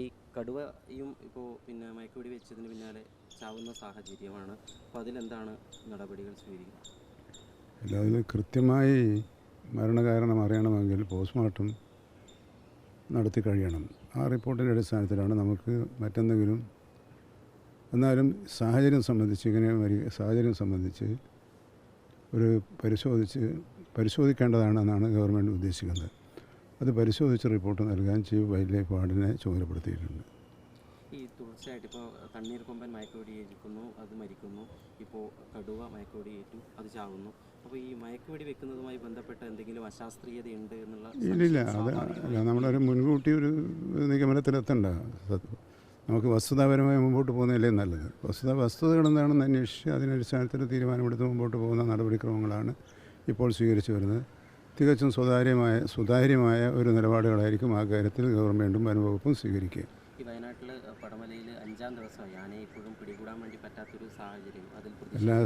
ഈ കടുവയും ഇപ്പോൾ പിന്നെ മയക്കുവെടി വെച്ചതിന് പിന്നാലെ ചാവുന്ന സാഹചര്യമാണ്. അപ്പോൾ അതിലെന്താണ് നടപടികൾ സ്വീകരിക്കുന്നത്? അല്ല കൃത്യമായി മരണകാരണം അറിയണമെങ്കിൽ പോസ്റ്റ്മോർട്ടം നടത്തി കഴിയണം. ആ റിപ്പോർട്ടിന്റെ അടിസ്ഥാനത്തിലാണ് നമുക്ക് മറ്റെന്തെങ്കിലും എന്നാലും സാഹചര്യം സംബന്ധിച്ച് ഇങ്ങനെ വരി സാഹചര്യം സംബന്ധിച്ച് ഒരു പരിശോധിച്ച് പരിശോധിക്കേണ്ടതാണെന്നാണ് ഗവൺമെന്റ് ഉദ്ദേശിക്കുന്നത്. അത് പരിശോധിച്ച് റിപ്പോർട്ട് നൽകാൻ ചീഫ് വൈൽഡ് ലൈഫ് വാർഡിനെ ചുമതലപ്പെടുത്തിയിട്ടുണ്ട്. ഈ തുടർച്ചയായിട്ട് ഇപ്പോൾ തണ്ണീർക്കൊമ്പൻ മയക്കുവെടി ഏൽക്കുന്നു അത് മരിക്കുന്നു. ഇപ്പോൾ കടുവ മയക്കുവെടി ഏറ്റു അത് ചാവുന്നു. അപ്പോൾ ഈ മയക്കുവെടി വെക്കുന്നതുമായി ബന്ധപ്പെട്ട എന്തെങ്കിലും അശാസ്ത്രീയതയുണ്ട് എന്നുള്ള ഇല്ലില്ല അത് നമ്മളൊരു മുൻകൂട്ടി ഒരു നിഗമനത്തിലെത്തണ്ട. നമുക്ക് വസ്തുതാപരമായി മുമ്പോട്ട് പോകുന്നതല്ലേ നല്ലത്. വസ്തുത വസ്തുതകൾ എന്താണെന്ന് അന്വേഷിച്ച് അതിനടിസ്ഥാനത്തിൽ തീരുമാനമെടുത്ത് മുമ്പോട്ട് പോകുന്ന നടപടിക്രമങ്ങളാണ് ഇപ്പോൾ സ്വീകരിച്ചു വരുന്നത്. തികച്ചും സുതാര്യമായ സുതാര്യമായ ഒരു നിലപാടുകളായിരിക്കും ആ കാര്യത്തിൽ ഗവൺമെന്റും വനംവകുപ്പും സ്വീകരിക്കുക. ഈ വയനാട്ടിൽ പടമലയിൽ അഞ്ചാം ദിവസമായി ആനയെ ഇപ്പോഴും പിടികൂടാൻ വേണ്ടി പറ്റാത്തൊരു സാഹചര്യം. അതിൽ എല്ലാ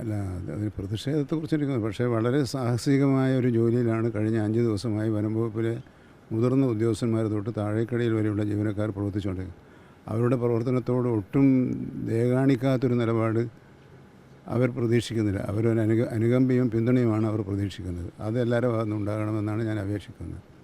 അല്ല അതിന് അതിന് പ്രതിഷേധത്തെക്കുറിച്ചിരിക്കുന്നത് പക്ഷേ വളരെ സാഹസികമായ ഒരു ജോലിയിലാണ് കഴിഞ്ഞ അഞ്ച് ദിവസമായി വനംവകുപ്പിലെ മുതിർന്ന ഉദ്യോഗസ്ഥന്മാർ തൊട്ട് താഴേക്കടയിൽ വരെയുള്ള ജീവനക്കാർ പ്രവർത്തിച്ചുകൊണ്ടിരിക്കുന്നത്. അവരുടെ പ്രവർത്തനത്തോട് ഒട്ടും ദേകാണിക്കാത്തൊരു നിലപാട് അവർ പ്രതീക്ഷിക്കുന്നില്ല. അവരൊരു അനുക അനുകമ്പയും പിന്തുണയുമാണ് അവർ പ്രതീക്ഷിക്കുന്നത്. അത് എല്ലാവരുടെ ഉണ്ടാകണമെന്നാണ് ഞാൻ അപേക്ഷിക്കുന്നത്.